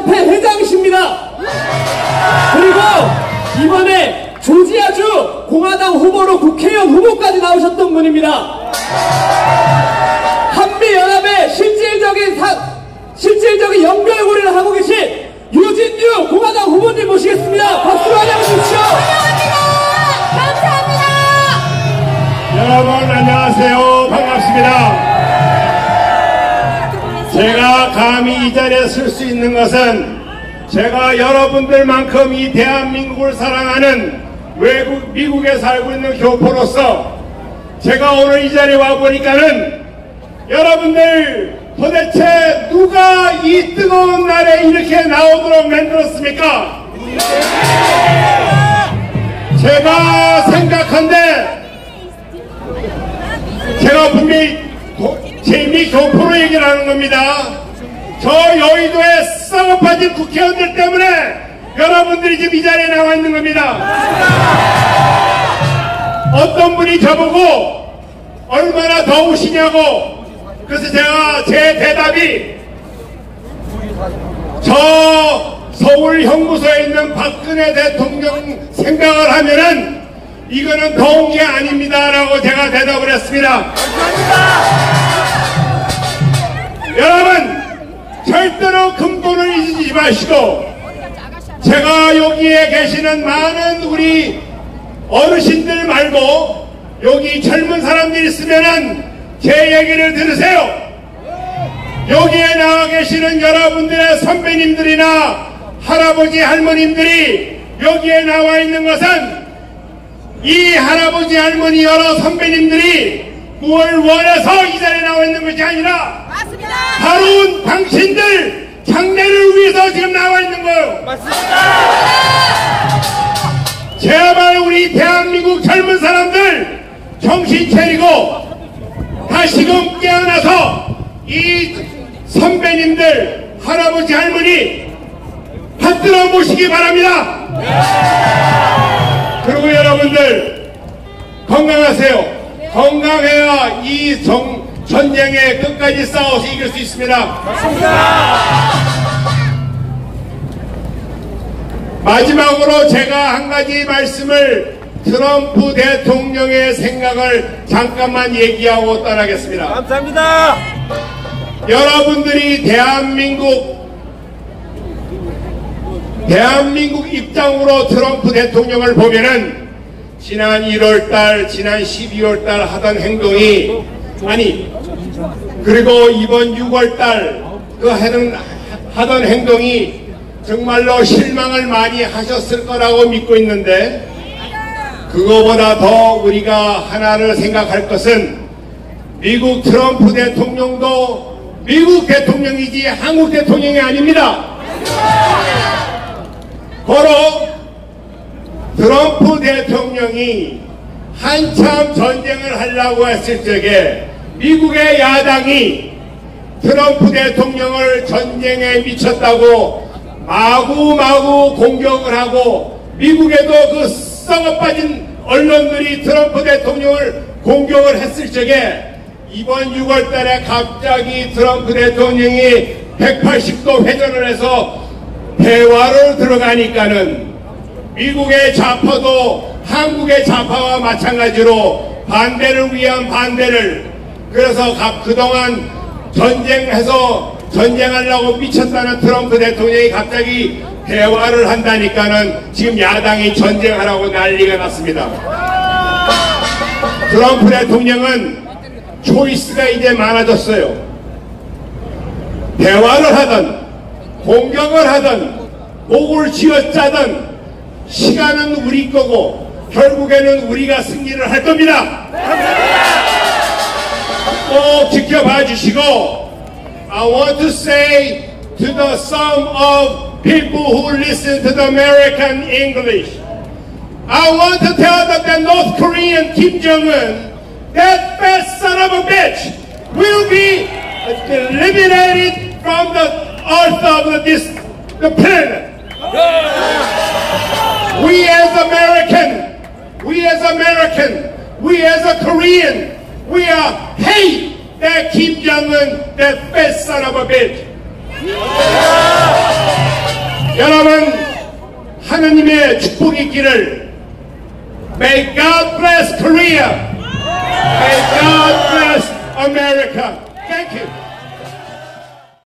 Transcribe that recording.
연합회 회장이십니다. 그리고 이번에 조지아주 공화당 후보로 국회의원 후보까지 나오셨던 분입니다. 한미연합의 실질적인 사, 실질적인 연결고리를 하고 계신 유진유 공화당 후보님 모시겠습니다. 박수로 환영해 주십시오. 감사합니다. 여러분 안녕하세요 반갑습니다 감히 이 자리에 설 수 있는 것은 제가 여러분들만큼 이 대한민국을 사랑하는 외국 미국에 살고 있는 교포로서 제가 오늘 이 자리에 와 보니까는 여러분들 도대체 누가 이 뜨거운 날에 이렇게 나오도록 만들었습니까? 제가 생각한데 제가 분명히 고- 재미 교포로 얘기를 하는 겁니다. 저 여의도에 빠진 국회의원들 때문에 여러분들이 지금 이 자리에 나와 있는 겁니다. 어떤 분이 저보고 얼마나 더우시냐고 그래서 제가 제 대답이 저 서울 형무소에 있는 박근혜 대통령 생각을 하면은 이거는 더운 게 아닙니다라고 제가 대답을 했습니다. 여러분 절대로 근 본을 잊지 마시고 제가 여기에 계시는 많은 우리 어르신들 말고 여기 젊은 사람들이 있으면은 제 얘기를 들으세요. 여기에 나와 계시는 여러분들의 선배님들이나 할아버지 할머님들이 여기에 나와 있는 것은 이 할아버지 할머니 여러 선배님들이 뭘 원해서 이 자리에 나와 있는 것이 아니라 맞습니다. 바로 당신들 장래를 위해서 지금 나와 있는 거예요. 제발 우리 대한민국 젊은 사람들 정신 차리고 다시금 깨어나서 이 선배님들 할아버지 할머니 받들어 모시기 바랍니다. 그리고 여러분들 건강하세요. 건강해야 이 정, 전쟁에 끝까지 싸워서 이길 수 있습니다. 마지막으로 제가 한 가지 말씀을 트럼프 대통령의 생각을 잠깐만 얘기하고 떠나겠습니다. 감사합니다. 여러분들이 대한민국 대한민국 입장으로 트럼프 대통령을 보면은 지난 1월달, 지난 12월달 하던 행동이 아니 그리고 이번 6월달 그 하던 하던 행동이 정말로 실망을 많이 하셨을 거라고 믿고 있는데 그거보다 더 우리가 하나를 생각할 것은 미국 트럼프 대통령도 미국 대통령이지 한국 대통령이 아닙니다. 바로 트럼프 대통령이 한참 전쟁을 하려고 했을 적에 미국의 야당이 트럼프 대통령을 전쟁에 미쳤다고 마구마구 공격을 하고 미국에도 그 썩어 빠진 언론들이 트럼프 대통령을 공격을 했을 적에 이번 6월 달에 갑자기 트럼프 대통령이 180도 회전을 해서 대화를 들어가니까는 미국의 좌파도 한국의 좌파와 마찬가지로 반대를 위한 반대를 그래서 가- 그동안 전쟁해서 전쟁하려고 미쳤다는 트럼프 대통령이 갑자기 대화를 한다니까는 지금 야당이 전쟁하라고 난리가 났습니다. 트럼프 대통령은 초이스가 이제 많아졌어요. 대화를 하든 공격을 하든 목을 쥐어짜든 시간은 우리 거고 결국에는 우리가 승리를 할 겁니다. 꼭 지켜봐 주시고 I want to say to the some of people who listen to the American English I want to tell that the North Korean Kim Jong-un that fat son of a bitch will be eliminated from the earth of the, this, the planet we as American, we as American, we as a Korean, we are hate that Kim Jong Un, that fat son of a bitch. 여러분 하느님의 축복이 있기를 May God bless Korea. May God bless America. Thank you.